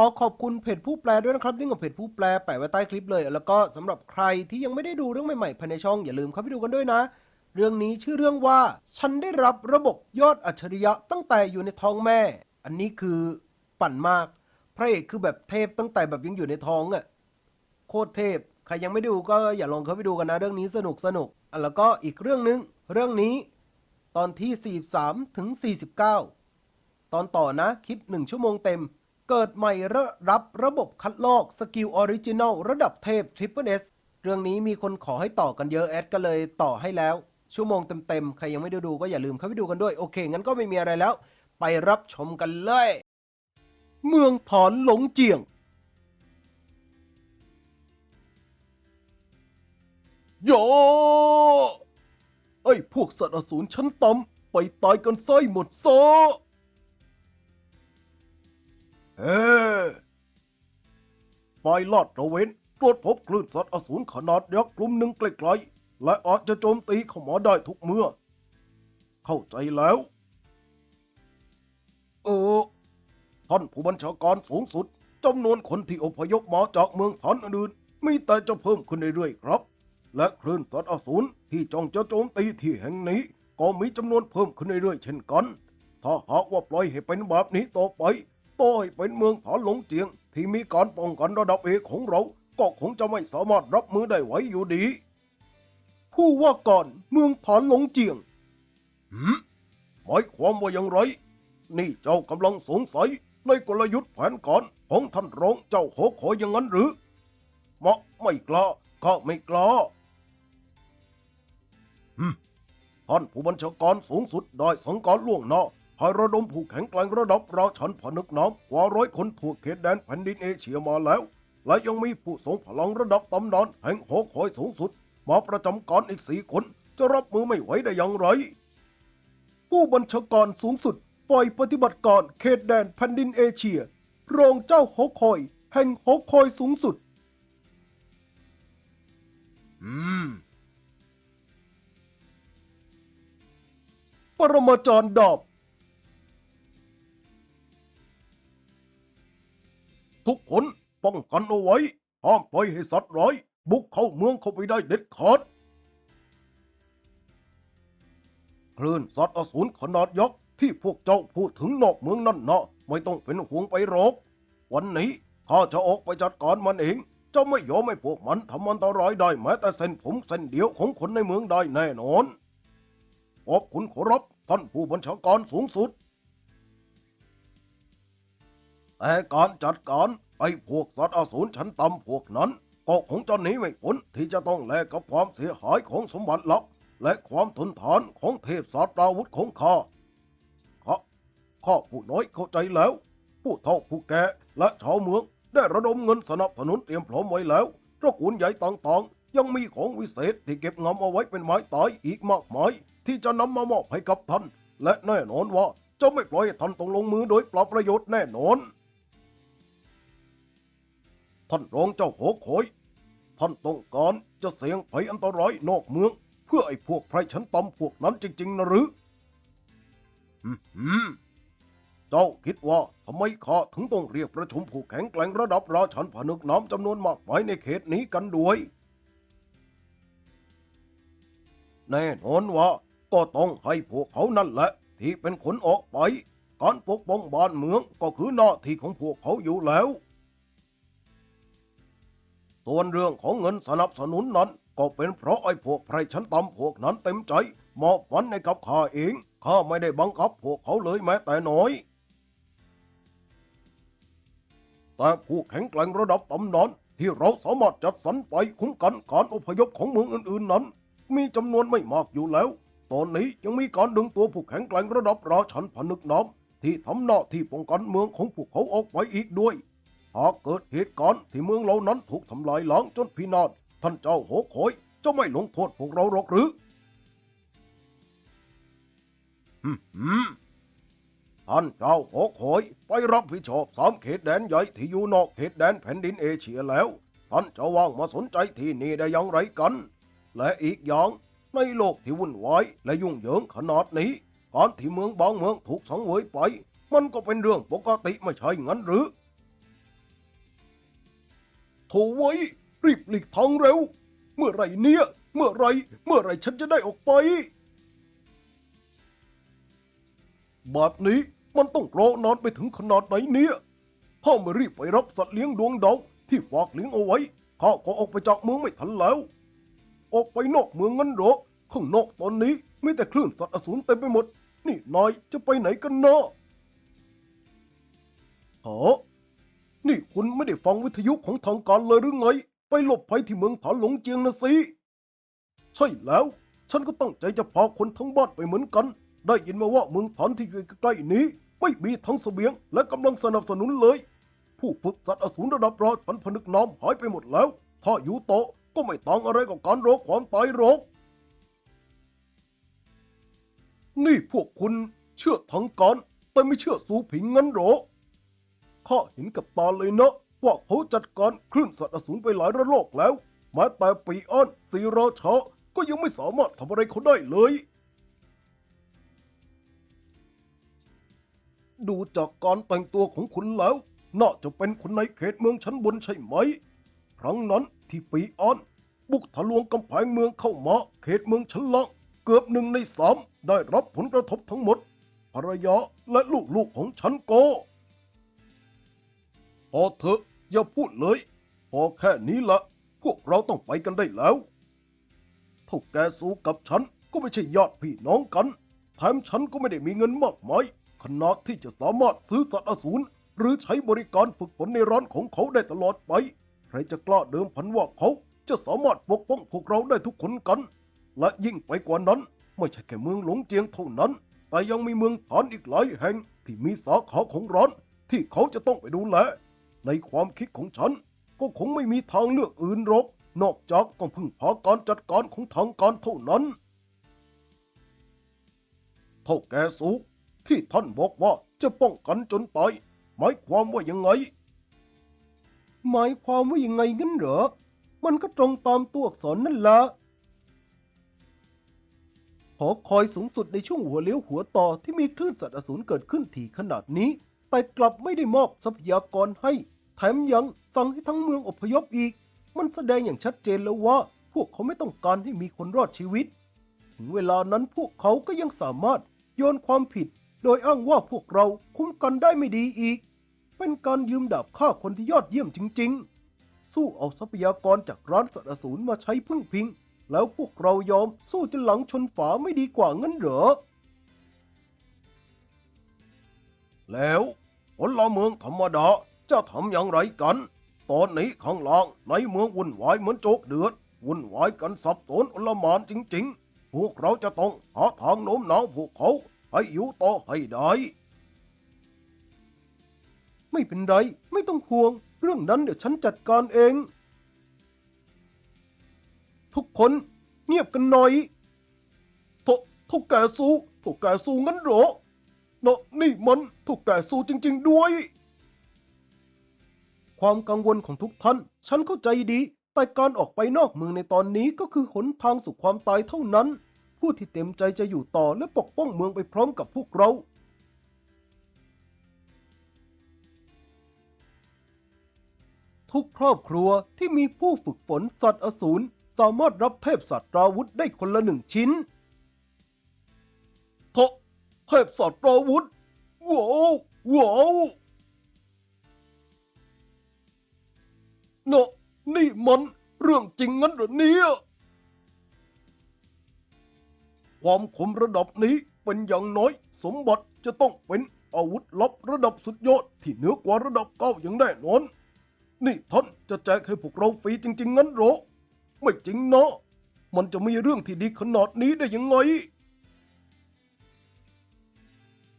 ขอขอบคุณเพจผู้แปลด้วยนะครับที่กับเพจผู้แปลแปะไว้ใต้คลิปเลย แล้วก็สำหรับใครที่ยังไม่ได้ดูเรื่องใหม่ๆภายในช่องอย่าลืมเข้าไปดูกันด้วยนะ เรื่องนี้ชื่อเรื่องว่า ฉันได้รับระบบยอดอัจฉริยะตั้งแต่อยู่ในท้องแม่ อันนี้คือปั่นมาก พระเอกคือแบบเทพตั้งแต่แบบยังอยู่ในท้องอะ่ะโคตรเทพใครยังไม่ดูก็อย่าลองเข้าไปดูกันนะ เรื่องนี้สนุกสนุกอะแล้วก็อีกเรื่องหนึงเรื่องนี้ตอนที่ 43ถึง49 ตอนต่อนะคลิป1ชั่วโมงเต็ม เกิดใหม่ระรับระบบคัดลอกสกิลออริจิน l ลระดับเทพ Triple S เรื่องนี้มีคนขอให้ต่อกันเยอะแอดก็เลยต่อให้แล้ว ชั่วโมงเต็มๆ ใครยังไม่ได้ดูก็อย่าลืมเข้าไปดูกันด้วย โอเค งั้นก็ไม่มีอะไรแล้ว ไปรับชมกันเลย เมืองถอนหลงเจียงโยไอ้พวกสัตว์อสูรชั้นต่ำไปตายกันไส้หมดซะ เฮ้ฝ่ายลาดตระเวนตรวจพบคลื่นสัตว์อสูรขนาดยักษ์กลุ่มหนึ่งไกลๆและอาจจะโจมตีเข้ามาได้ทุกเมื่อ เข้าใจแล้ว เออ ท่านผู้บัญชาการสูงสุดจำนวนคนที่อพยพมาจากเมืองฐานอื่นมีแต่จะเพิ่มขึ้นเรื่อยๆครับ และคลื่นสัตว์อสูรที่จ้องจะโจมตีที่แห่งนี้ก็มีจำนวนเพิ่มขึ้นเรื่อยๆเช่นกัน ถ้าหากว่าปล่อยให้เป็นแบบนี้ต่อไป ต่อให้เป็นเมืองผาหลงเจียง ที่มีการป้องกันระดับเอกของเรา ก็คงจะไม่สามารถรับมือได้ไหวอยู่ดี ผู้ว่าก่อนเมืองผาหลงเจียงหืมหมายความว่าอย่างไร นี่เจ้ากำลังสงสัยในกลยุทธ์แผนการของท่านรองเจ้าโหขออย่างนั้นหรือมะไม่กล้าก็ไม่กล้าอืมท่านผู้บัญชาการสูงสุดได้สังการล่วงหน้า ให้ระดมผู้แข็งแกร่งระดับราชันผนึกน้ำกว่าร้อยคนทั่วเขตแดนแผ่นดินเอเชียมาแล้ว และยังมีผู้ทรงพลังระดับตำนานแห่งหอคอยสูงสุด มาประจำการอีกสี่คน จะรับมือไม่ไหวได้อย่างไร ผู้บัญชาการสูงสุดฝ่ายปฏิบัติการเขตแดนแผ่นดินเอเชีย รองเจ้าหอคอย แห่งหอคอยสูงสุด อืม ปรมาจารย์ดาบ ทุกคนป้องกันเอาไว้ ห้ามปล่อยให้สัตว์ร้ายบุกเข้าเมืองเข้าไปได้เด็ดขาดคลื่นสัตว์อสูรขนาดยักษ์ที่พวกเจ้าพูดถึงนอกเมืองนั่นนะไม่ต้องเป็นห่วงไปหรอก วันนี้ข้าจะออกไปจัดการมันเอง เจ้าไม่ยอมให้พวกมันทำอันตรายได้แม้แต่เส้นผมเส้นเดียวของคนในเมืองได้แน่นอนขอบคุณขอรับท่านผู้บัญชาการสูงสุด แต่การจัดการไอ้พวกสัตว์อสูรชั้นต่ำพวกนั้นก็คงจะหนีไม่พ้นที่จะต้องแลกกับความเสียหายของสมบัติลับและความทนทานของเทพศาสตราวุธของข้าข้าข้าผู้น้อยเข้าใจแล้ว ผู้เฒ่าผู้แก่และชาวเมืองได้ระดมเงินสนับสนุนเตรียมพร้อมไว้แล้วตระกูลใหญ่ต่างๆ ยังมีของวิเศษที่เก็บงำเอาไว้เป็นไม้ตายอีกมากมาย ที่จะนำมามอบให้กับท่าน และแน่นอนว่าจะไม่ปล่อยให้ท่านต้องลงมือโดยเปล่าประโยชน์แน่นอน ท่านรองเจ้าโหคอยท่านต้องการจะเสี่ยงภัยอันตรายนอกเมือง เพื่อไอ้พวกไพรชั้นต่ำพวกนั้นจริง ๆนะหรืออืมเจ้าคิดว่าทำไมข้าถึงต้องเรียกประชุมผู้แข็งแกร่งระดับราชันผนึกน้ำจำนวนมากมายในเขตนี้กันด้วย แน่นอนว่าก็ต้องให้พวกเขานั่นแหละ ที่เป็นคนออกไป การปกป้องบ้านเมืองก็คือหน้าที่ของพวกเขาอยู่แล้ว ส่วนเรื่องของเงินสนับสนุนนั้น ก็เป็นเพราะไอ้พวกไพรชั้นต่ำพวกนั้นเต็มใจมอบมันให้กับข้าเองข้าไม่ได้บังคับพวกเขาเลยแม้แต่น้อยแต่ผู้แข็งแกร่งระดับตำนานที่เราสามารถจัดสรรไปคุ้มกันการอพยพของเมืองอื่นๆนั้น มีจำนวนไม่มากอยู่แล้ว ตอนนี้ยังมีการดึงตัวผู้แข็งแกร่งระดับราชันผนึกน้ำที่ทำหน้าที่ป้องกันเมืองของพวกเขาออกไปอีกด้วย หากเกิดเหตุการณ์ที่เมืองเหล่านั้นถูกทำลายล้างจนพินาศท่านเจ้าโหคอยจะไม่ลงโทษพวกเราหรอกหรือฮึมท่านเจ้าโหคอยไปรับผิดชอบสามเขตแดนใหญ่ที่อยู่นอกเขตแดนแผ่นดินเอเชียแล้ว ท่านจะว่างมาสนใจที่นี่ได้อย่างไรกัน และอีกอย่างในโลกที่วุ่นวายและยุ่งเหยิงขนาดนี้การที่เมืองบางเมืองถูกสังเวยไป มันก็เป็นเรื่องปกติไม่ใช่งั้นหรือ โถไว้รีบหลีกทางเร็ว เมื่อไรเนี่ย เมื่อไร เมื่อไรฉันจะได้ออกไปแบบนี้มันต้องรอนานไปถึงขนาดไหนเนี่ยถ้าไม่รีบไปรับสัตว์เลี้ยงดวงดาวที่ฝากเลี้ยงเอาไว้ข้าก็ออกไปจากเมืองไม่ทันแล้ว ออกไปนอกเมืองงั้นหรอข้างนอกตอนนี้มีแต่คลื่นสัตว์อสูรเต็มไปหมด นี่นายจะไปไหนกันเนาะฮะ นี่คุณไม่ได้ฟังวิทยุของทางการเลยหรือไง ไปหลบภัยที่เมืองฐานหลงเจียงนะสิ ใช่แล้ว ฉันก็ตั้งใจจะพาคนทั้งบ้านไปเหมือนกัน ได้ยินมาว่าเมืองฐานที่อยู่ใกล้นี้ ไม่มีทั้งเสบียง และกำลังสนับสนุนเลย ผู้ฝึกสัตว์อสูรระดับราชันผนึกน้ำหายไปหมดแล้ว ถ้าอยู่โตก็ไม่ต่างอะไรกับการรอความตายหรอกนี่พวกคุณเชื่อทางการแต่ไม่เชื่อสูผิงงั้นหรอ ข้าเห็นกับตาเลยนะว่าเขาจัดการคลื่นสัตว์อสูรไปหลายระลอกแล้วแม้แต่ปีอ้อนสีราชาก็ยังไม่สามารถทำอะไรเขาได้เลย ดูจากการแต่งตัวของคุณแล้ว น่าจะเป็นคนในเขตเมืองชั้นบนใช่ไหม ครั้งนั้นที่ปีออนบุกทะลวงกำแพงเมืองเข้ามา เขตเมืองชั้นล่างเกือบหนึ่งในสามได้รับผลกระทบทั้งหมดภรรยาและลูกๆของฉันก็ พอเถอะอย่าพูดเลย พอแค่นี้ละ พวกเราต้องไปกันได้แล้วเท่าแกสู้กับฉันก็ไม่ใช่ญาติพี่น้องกัน แถมฉันก็ไม่ได้มีเงินมากมายขนาดที่จะสามารถซื้อสัตว์อสูรหรือใช้บริการฝึกฝนในร้านของเขาได้ตลอดไป ใครจะกล้าเดิมพันว่าเขาจะสามารถปกป้องพวกเราได้ทุกคนกัน และยิ่งไปกว่านั้น ไม่ใช่แค่เมืองหลงเจียงเท่านั้น แต่ยังมีเมืองฐานอีกหลายแห่งที่มีสาขาของร้านที่เขาจะต้องไปดูแล ในความคิดของฉัน ก็คงไม่มีทางเลือกอื่นหรอก นอกจากต้องพึ่งพาการจัดการของทางการเท่านั้น เท่าแกสูที่ท่านบอกว่าจะป้องกันจนตายหมายความว่ายังไง หมายความว่ายังไงงั้นเหรอ มันก็ตรงตามตัวอักษรนั่นละหอคอยสูงสุดในช่วงหัวเลี้ยวหัวต่อที่มีคลื่นสัตว์อสูรเกิดขึ้นถี่ขนาดนี้ แต่กลับไม่ได้มอบทรัพยากรให้ แถมยังสั่งให้ทั้งเมืองอพยพอีก มันแสดงอย่างชัดเจนแล้วว่า พวกเขาไม่ต้องการให้มีคนรอดชีวิต ถึงเวลานั้นพวกเขาก็ยังสามารถโยนความผิด โดยอ้างว่าพวกเราคุ้มกันได้ไม่ดีอีก เป็นการยืมดาบฆ่าคนที่ยอดเยี่ยมจริง ๆ สู้เอาทรัพยากรจากร้านสัตว์อสูรมาใช้พึ่งพิง แล้วพวกเรายอมสู้จนหลังชนฝาไม่ดีกว่างั้นเหรอ แล้วผลเมืองธรรมดาจะทำอย่างไรกัน ตอนนี้ข้างล่างในเมืองวุ่นวายเหมือนโจกเดือด วุ่นวายกันสับสนอลมานจริงๆ พวกเราจะต้องหาทางโน้มน้าวพวกเขาให้อยู่ต่อให้ได้ ไม่เป็นไร ไม่ต้องห่วง เรื่องนั้นเดี๋ยวฉันจัดการเอง ทุกคนเงียบกันหน่อยทุกแกสู้ทุกแกสู้งั้นหรอ เนาะนี่มันทุกแกสู้จริง ๆ ด้วย ความกังวลของทุกท่าน ฉันเข้าใจดี แต่การออกไปนอกเมืองในตอนนี้ก็คือหนทางสู่ความตายเท่านั้น ผู้ที่เต็มใจจะอยู่ต่อและปกป้องเมืองไปพร้อมกับพวกเรา ทุกครอบครัวที่มีผู้ฝึกฝนสัตว์อสูรสามารถรับเทพสัตว์ราวุธได้คนละหนึ่งชิ้นเท เทพสัตว์ราวุธว้าวว้าวเนาะนี่มันเรื่องจริงงั้นเหรอเนี่ยความคมระดับนี้เป็นอย่างน้อย สมบัติจะต้องเป็นอาวุธลับระดับสุดยอดที่เหนือกว่าระดับเก้าอย่างแน่นอน นี่ท่านจะแจกให้พวกเราฟรีจริง ๆ งั้นหรอ ไม่จริงเนะมันจะมีเรื่องที่ดีขนาดนี้ได้ยังไง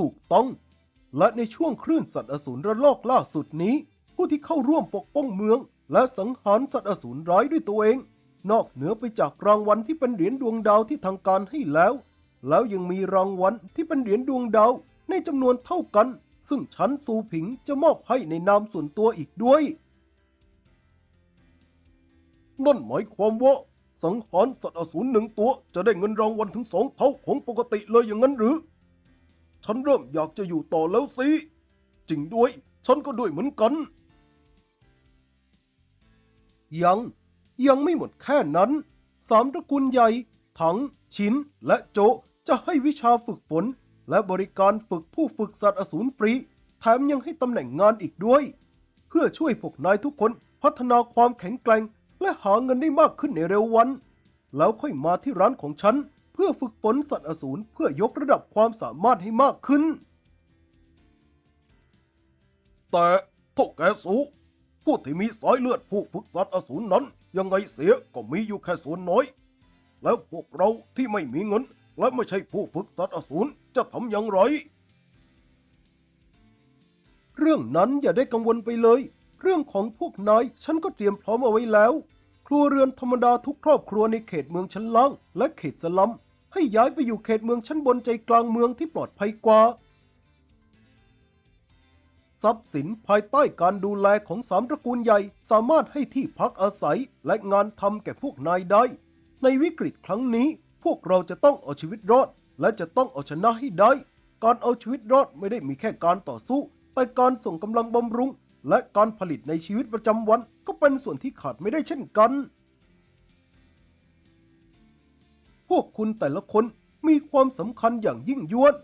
ถูกต้อง และในช่วงคลื่นสัตว์อสูรระลอกล่าสุดนี้ ผู้ที่เข้าร่วมปกป้องเมือง และสังหารสัตว์อสูรร้ายด้วยตัวเอง นอกเหนือไปจากรางวัลที่เป็นเหรียญดวงดาวที่ทางการให้แล้ว แล้วยังมีรางวัลที่เป็นเหรียญดวงดาวในจำนวนเท่ากัน ซึ่งฉันซูผิงจะมอบให้ในนามส่วนตัวอีกด้วยนั่นหมายความว่าสังหารสัตว์อสูรหนึ่งตัวจะได้เงินรางวัลถึงสองเท่าของปกติเลยอย่างนั้นหรือ ฉันเริ่มอยากจะอยู่ต่อแล้วสิ จริงด้วย ฉันก็ด้วยเหมือนกัน ยัง ยังไม่หมดแค่นั้น สามตระกูลใหญ่ ถัง ชิน และโจ จะให้วิชาฝึกฝนและบริการฝึกผู้ฝึกสัตว์อสูรฟรี แถมยังให้ตำแหน่งงานอีกด้วย เพื่อช่วยพวกนายทุกคนพัฒนาความแข็งแกร่ง และหาเงินได้มากขึ้นในเร็ววัน แล้วค่อยมาที่ร้านของฉัน พื่อฝึกฝนสัตว์อสูรเพื่อยกระดับความสามารถให้มากขึ้น แต่ทกแกสูผู้ที่มีสายเลือดผู้ฝึกสัตว์อสูรนั้น ยังไงเสียก็มีอยู่แค่ส่วนน้อย แล้วพวกเราที่ไม่มีเงิน และไม่ใช่ผู้ฝึกสัตว์อสูรจะทำอย่างไร เรื่องนั้นอย่าได้กังวลไปเลย เรื่องของพวกนายฉันก็เตรียมพร้อมเอาไว้แล้วครัวเรือนธรรมดาทุกครอบครัวในเขตเมืองชั้นล่างและเขตสลัม ให้ย้ายไปอยู่เขตเมืองชั้นบนใจกลางเมืองที่ปลอดภัยกว่า ทรัพย์สินภายใต้การดูแลของสามตระกูลใหญ่ สามารถให้ที่พักอาศัยและงานทำแก่พวกนายได้ ในวิกฤตครั้งนี้ พวกเราจะต้องเอาชีวิตรอด และจะต้องเอาชนะให้ได้ การเอาชีวิตรอดไม่ได้มีแค่การต่อสู้ แต่การส่งกำลังบำรุง และการผลิตในชีวิตประจำวันก็เป็นส่วนที่ขาดไม่ได้เช่นกัน พวกคุณแต่ละคนมีความสำคัญอย่างยิ่งยวด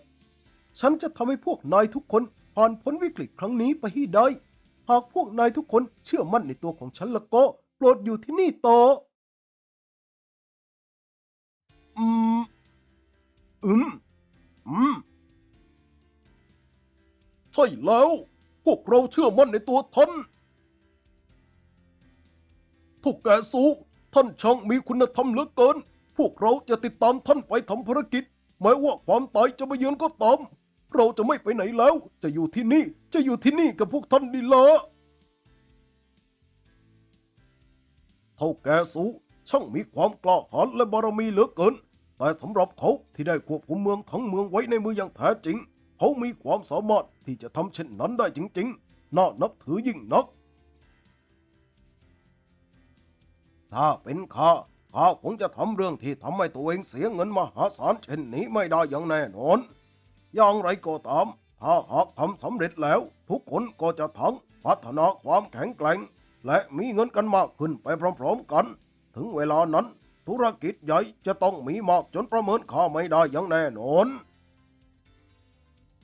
ฉันจะทำให้พวกนายทุกคนผ่านพ้นวิกฤตครั้งนี้ไปให้ได้ หากพวกนายทุกคนเชื่อมั่นในตัวของฉันล้วก็โปรดอยู่ที่นี่ต่อ อืม อืม อืม ใช่แล้ว พวกเราเชื่อมั่นในตัวท่านทุกแกสูท่านช่างมีคุณธรรมเหลือเกิน พวกเราจะติดตามท่านไปทำภารกิจแม้ว่าความตายจะมาเยือนก็ตาม เราจะไม่ไปไหนแล้ว จะอยู่ที่นี่ จะอยู่ที่นี่กับพวกท่านดีละเท่าแกสูช่างมีความกล้าหาญและบารมีเหลือเกิน แต่สำหรับเขาที่ได้ควบคุมเมืองทั้งเมืองไว้ในมืออย่างแท้จริง เขามีความสามารถที่จะทำเช่นนั้นได้จริง ๆ น่านับถือยิ่งนัก ถ้าเป็นข้า ข้าคงจะทำเรื่องที่ทำให้ตัวเองเสียเงินมหาศาลเช่นนี้ไม่ได้อย่างแน่นอน อย่างไรก็ตาม ถ้าหากทำสำเร็จแล้ว ทุกคนก็จะทั้งพัฒนาความแข็งแกร่ง และมีเงินกันมากขึ้นไปพร้อมๆกัน ถึงเวลานั้น ธุรกิจใหญ่จะต้องมีมากจนประเมินค่าไม่ได้อย่างแน่นอน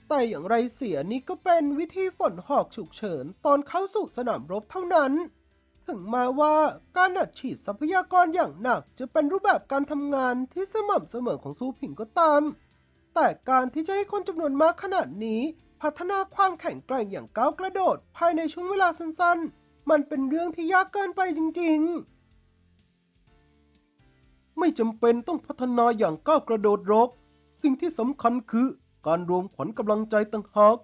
แต่อย่างไรเสียนี่ก็เป็นวิธีฝนหอกฉุกเฉินตอนเข้าสู่สนามรบเท่านั้น ถึงมาว่าการอัดฉีดทรัพยากรอย่างหนัก จะเป็นรูปแบบการทำงานที่สม่ำเสมอของซูผิงก็ตาม แต่การที่จะให้คนจำนวนมากขนาดนี้ พัฒนาความแข็งแกร่งอย่างก้าวกระโดด ภายในช่วงเวลาสั้นๆ มันเป็นเรื่องที่ยากเกินไปจริงๆ ไม่จำเป็นต้องพัฒนาอย่างก้าวกระโดดรก สิ่งที่สำคัญคือการรวมขวัญกำลังใจต่างหาก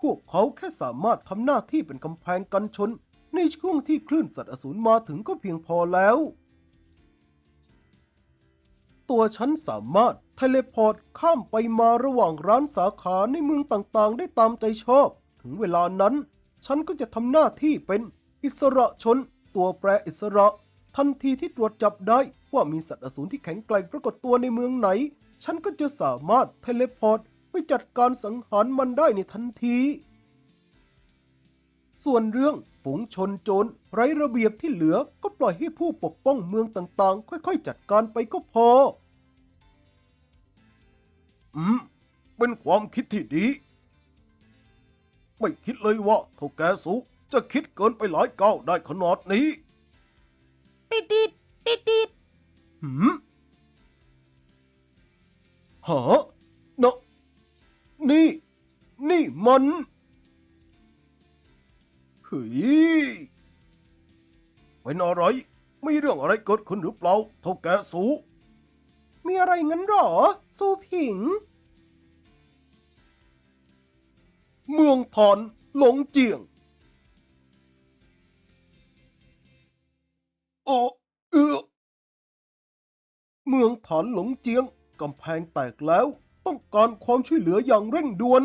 พวกเขาแค่สามารถทำหน้าที่เป็นกำแพงกันชน ในช่วงที่คลื่นสัตว์อสูรมาถึงก็เพียงพอแล้ว ตัวฉันสามารถเทเลพอร์ตข้ามไปมาระหว่างร้านสาขาในเมืองต่างๆ ได้ตามใจชอบ ถึงเวลานั้น ฉันก็จะทำหน้าที่เป็นอิสระชน ตัวแปรอิสระ ทันทีที่ตรวจจับได้ว่ามีสัตว์อสูรที่แข็งแกร่งปรากฏตัวในเมืองไหน ฉันก็จะสามารถเทเลพอร์ตไปจัดการสังหารมันได้ในทันที ส่วนเรื่องฝูงชนโจรไร้ระเบียบที่เหลือก็ปล่อยให้ผู้ปกป้องเมืองต่างๆ ค่อยๆ จัดการไปก็พอ อืม เป็นความคิดที่ดี ไม่คิดเลยว่าเท่าแกสูจะคิดเกินไปหลายก้าวได้ขนาดนี้ ติดติดติดติดหืมหาเนาะนี่ นี่มัน เฮ้ยเป็นอะไรมีเรื่องอะไรเกิดขึ้นหรือเปล่าเท่าแกสู มีอะไรงั้นหรอ สูผิง เมืองทอนหลงเจียง โอเอือเมืองฐานหลงเจียงกำแพงแตกแล้ว ต้องการความช่วยเหลืออย่างเร่งด่วน